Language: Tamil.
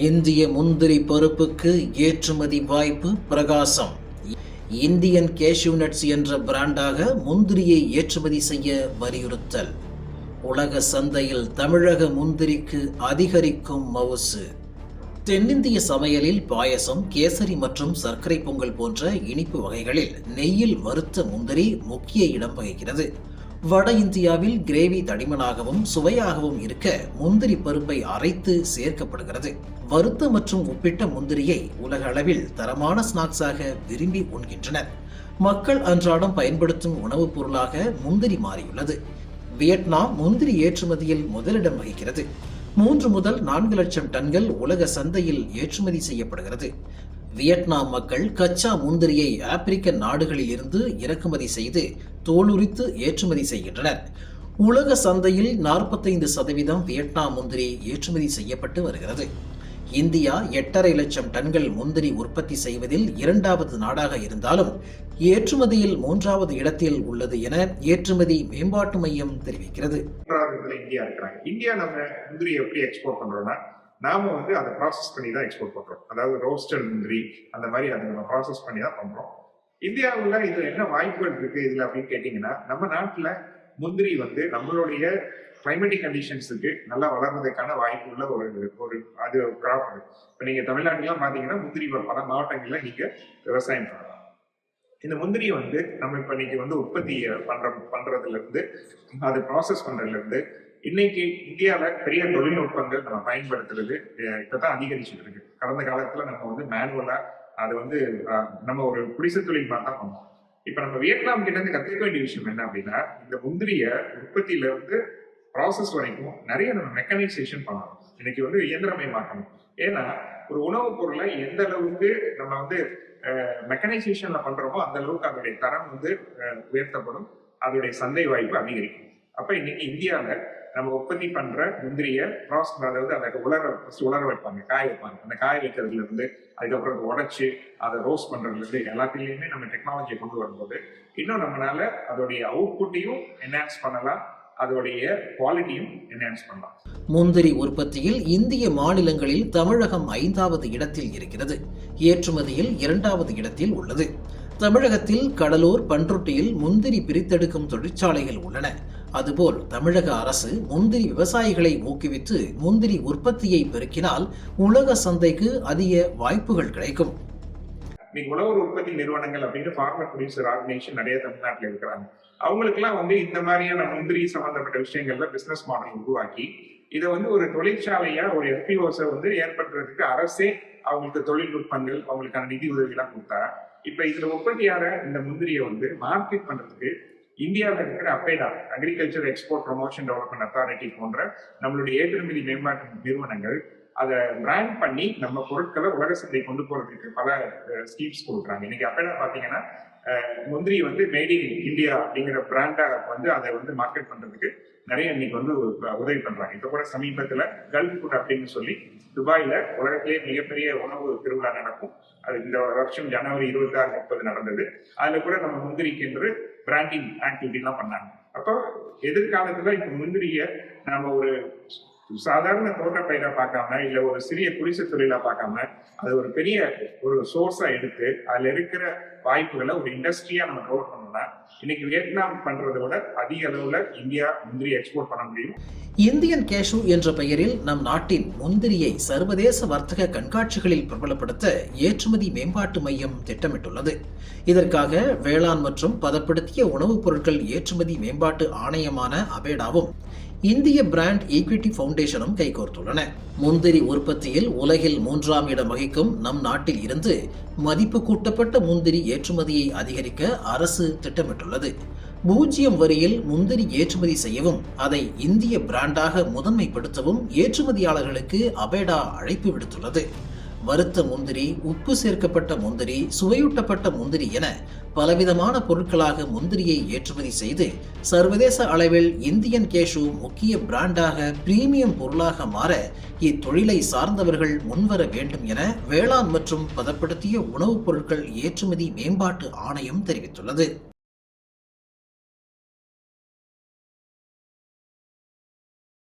இந்திய முந்திரி பருப்புக்கு ஏற்றுமதி வாய்ப்பு பிரகாசம். இந்தியன் கேஷ்யூ நட்ஸ் என்ற பிராண்டாக முந்திரியை ஏற்றுமதி செய்ய வலியுறுத்தல். உலக சந்தையில் தமிழக முந்திரிக்கு அதிகரிக்கும் மவுசு. தென்னிந்திய சமையலில் பாயசம் கேசரி மற்றும் சர்க்கரை பொங்கல் போன்ற இனிப்பு வகைகளில் நெய்யில் வறுத்த முந்திரி முக்கிய இடம் வகிக்கிறது. வட இந்தியாவில் கிரேவி தடிமனாகவும் சுவையாகவும் இருக்க முந்திரி பருப்பை அரைத்து சேர்க்கப்படுகிறது. வறுத்த மற்றும் உப்பிட்ட முந்திரியை உலக அளவில் தரமான ஸ்நாக்ஸாக விரும்பி உண்கின்றனர். மக்கள் அன்றாடம் பயன்படுத்தும் உணவுப் பொருளாக முந்திரி மாறியுள்ளது. வியட்நாம் முந்திரி ஏற்றுமதியில் முதலிடம் வகிக்கிறது. மூன்று முதல் நான்கு லட்சம் டன்கள் உலக சந்தையில் ஏற்றுமதி செய்யப்படுகிறது. வியட்நாம் மக்கள் கச்சா முந்திரியை ஆப்பிரிக்க நாடுகளில் இருந்து இறக்குமதி செய்து தோலுரித்து ஏற்றுமதி செய்கின்றனர். உலக சந்தையில் நாற்பத்தைந்து சதவீதம் வியட்நாம் முந்திரி ஏற்றுமதி செய்யப்பட்டு வருகிறது. இந்தியா எட்டரை லட்சம் டன்கள் முந்திரி உற்பத்தி செய்வதில் இரண்டாவது நாடாக இருந்தாலும் ஏற்றுமதியில் மூன்றாவது இடத்தில் உள்ளது என ஏற்றுமதி மேம்பாட்டு மையம் தெரிவிக்கிறது. இந்தியா நம்ம முந்திரி எப்படி எக்ஸ்போர்ட் பண்றோம்னா நாம வந்து அதை ப்ராசஸ் பண்ணி தான் எக்ஸ்போர்ட் பண்றோம். அதாவது ரோஸ்டர் முந்திரி அந்த மாதிரி அதை நம்ம ப்ராசஸ் பண்ணி தான் பண்றோம். இந்தியாவில் இதுல என்ன வாய்ப்புகள் இருக்கு இதுல அப்படின்னு கேட்டீங்கன்னா நம்ம நாட்டுல முந்திரி வந்து நம்மளுடைய கிளைமேட்டிக் கண்டிஷன்ஸுக்கு நல்லா வளர்றதுக்கான வாய்ப்பு உள்ள ஒரு ஒரு அது கிராப் அது. இப்போ நீங்க தமிழ்நாட்டுலாம் பாத்தீங்கன்னா முந்திரி பல மாவட்டங்கள்ல நீங்க விவசாயம் பண்ணலாம். இந்த முந்திரியை வந்து நம்ம இப்ப இன்னைக்கு வந்து உற்பத்தி பண்ற பண்றதுல இருந்து அது ப்ராசஸ் பண்றதுல இருந்து இன்னைக்கு இந்தியாவில பெரிய தொழில்நுட்பங்கள் நம்ம பயன்படுத்துறது இப்பதான் அதிகரிச்சுட்டு இருக்கு. கடந்த காலத்துல நம்ம வந்து மேனுவலா அது வந்து நம்ம ஒரு குடிசை தொழில் மாதிரி தான் பண்ணோம் இப்ப நம்ம வியட்நாம் கிட்ட இருந்து கத்துக்க வேண்டிய விஷயம் என்ன அப்படின்னா இந்த முந்திரிய உற்பத்தியில இருந்து ப்ராசஸ் வரைக்கும் நிறைய நம்ம மெக்கனைசேஷன் பண்ணணும். இன்னைக்கு வந்து இயந்திரமயமாக்கணும். ஏன்னா ஒரு உணவுப் பொருளை எந்த அளவுக்கு நம்ம வந்து மெக்கனைசேஷன்ல பண்றோமோ அந்த அளவுக்கு அதனுடைய தரம் வந்து உயர்த்தப்படும். அதோடைய சந்தை வாய்ப்பு அதிகரிக்கும். அப்ப இன்னைக்கு இந்தியாவில் நம்ம உற்பத்தி பண்ற முந்திரிய ப்ராசஸ் அதாவது அதை உலர ஃபர்ஸ்ட் உலர வைப்பாங்க காய வைப்பாங்க. அந்த காய வைக்கிறதுல இருந்து அதுக்கப்புறம் அதை உடைச்சு அதை ரோஸ்ட் பண்றதுல இருந்து எல்லாத்துலயுமே நம்ம டெக்னாலஜியை கொண்டு வரும்போது இன்னும் நம்மளால அதோடைய அவுட்புட்டையும் என்ஹான்ஸ் பண்ணலாம் அதோடைய குவாலிட்டியும் என்ஹான்ஸ் பண்ணலாம். முந்திரி உற்பத்தியில் இந்திய மாநிலங்களில் தமிழகம் ஐந்தாவது இடத்தில் இருக்கிறது. ஏற்றுமதியில் இரண்டாவது இடத்தில் உள்ளது. தமிழகத்தில் கடலூர் பன்ருட்டியில் முந்திரி பிரித்தெடுக்கும் தொழிற்சாலைகள் உள்ளன. அதுபோல் தமிழக அரசு முந்திரி விவசாயிகளை ஊக்குவித்து முந்திரி உற்பத்தியை பெருக்கினால் உலக சந்தைக்கு அதிக வாய்ப்புகள் கிடைக்கும். இன்னைக்கு உழவர் உற்பத்தி நிறுவனங்கள் அப்படின்னு ஃபார்மர் ப்ரொடியூசர் ஆர்கனைசேஷன் நிறைய தமிழ்நாட்டில் இருக்கிறாங்க. அவங்களுக்குலாம் வந்து இந்த மாதிரியான முந்திரி சம்பந்தப்பட்ட விஷயங்கள்ல பிசினஸ் மாடல் உருவாக்கி இதை வந்து ஒரு தொழிற்சாலையா ஒரு எஃபிஓஸை வந்து ஏற்படுத்துறதுக்கு அரசே அவங்களுக்கு தொழில்நுட்பங்கள் அவங்களுக்கான நிதி உதவிலாம் கொடுத்தா இப்ப இதுல உற்பத்தியான இந்த முந்திரியை வந்து மார்க்கெட் பண்றதுக்கு இந்தியாவில் இருக்கிற APEDA agriculture export promotion development authority போன்ற நம்மளுடைய ஏற்றுமதி மேம்பாட்டு நிறுவனங்கள் அதை பிராண்ட் பண்ணி நம்ம பொருட்களை உலக சந்தை கொண்டு போறதுக்கு பல ஸ்கீம்ஸ் கொடுக்குறாங்க. இன்னைக்கு அப்பேடா பாத்தீங்கன்னா முந்திரி வந்து மேட் இன் இந்தியா அப்படிங்கிற பிராண்டா வந்து அதை வந்து மார்க்கெட் பண்றதுக்கு நிறைய இன்னைக்கு வந்து உதவி பண்றாங்க. இப்ப கூட சமீபத்துல கல்ஃப் ஃபுட் அப்படின்னு சொல்லி துபாயில உலகத்திலேயே மிகப்பெரிய உணவு திருவிழா நடக்கும். அது இந்த வருஷம் ஜனவரி இருபத்தி ஆறு முப்பது நடந்தது. அதுல கூட நம்ம முந்திரிக்கு என்று பிராண்டிங் ஆக்டிவிட்டி எல்லாம் பண்ணாங்க. அப்போ எதிர்காலத்துல இப்ப முந்திரிய நம்ம ஒரு சாதாரண தோட்டப்பயிரா பார்க்காம இல்ல ஒரு சிறிய குடிசை தொழிலா பார்க்காம அது ஒரு பெரிய ஒரு சோர்ஸா எடுத்து அதுல இருக்கிற வாய்ப்புகளை ஒரு இண்டஸ்ட்ரியா நம்ம டெவலப் பண்ணோம்னா இன்னைக்கு வியட்நாம் பண்றதை விட அதிக அளவுல இந்தியா முந்திரி எக்ஸ்போர்ட் பண்ண முடியும். இந்தியன் கேஷு என்ற பெயரில் நம் நாட்டின் முந்திரியை சர்வதேச வர்த்தக கண்காட்சிகளில் பிரபலப்படுத்த ஏற்றுமதி மேம்பாட்டு மையம் திட்டமிட்டுள்ளது. இதற்காக வேளாண் மற்றும் பதப்படுத்திய உணவுப் பொருட்கள் ஏற்றுமதி மேம்பாட்டு ஆணையமான அபேடாவும் இந்திய பிராண்ட் ஈக்விட்டி ஃபவுண்டேஷனும் கைகோர்த்துள்ளன. முந்திரி உற்பத்தியில் உலகில் மூன்றாம் இடம் வகிக்கும் நம் நாட்டில் இருந்து மதிப்பு கூட்டப்பட்ட முந்திரி ஏற்றுமதியை அதிகரிக்க அரசு திட்டமிட்டுள்ளது. பூஜ்ஜியம் வரியில் முந்திரி ஏற்றுமதி செய்யவும் அதை இந்திய பிராண்டாக முதன்மைப்படுத்தவும் ஏற்றுமதியாளர்களுக்கு அபேடா அழைப்பு விடுத்துள்ளது. வறுத்த முந்திரி உப்பு சேர்க்கப்பட்ட முந்திரி சுவையூட்டப்பட்ட முந்திரி என பலவிதமான பொருட்களாக முந்திரியை ஏற்றுமதி செய்து சர்வதேச அளவில் இந்தியன் கேஷு முக்கிய பிராண்டாக பிரீமியம் பொருளாக மாற இத்தொழிலை சார்ந்தவர்கள் முன்வர வேண்டும் என வேளாண் மற்றும் பதப்படுத்திய உணவுப் பொருட்கள் ஏற்றுமதி மேம்பாட்டு ஆணையம் தெரிவித்துள்ளது.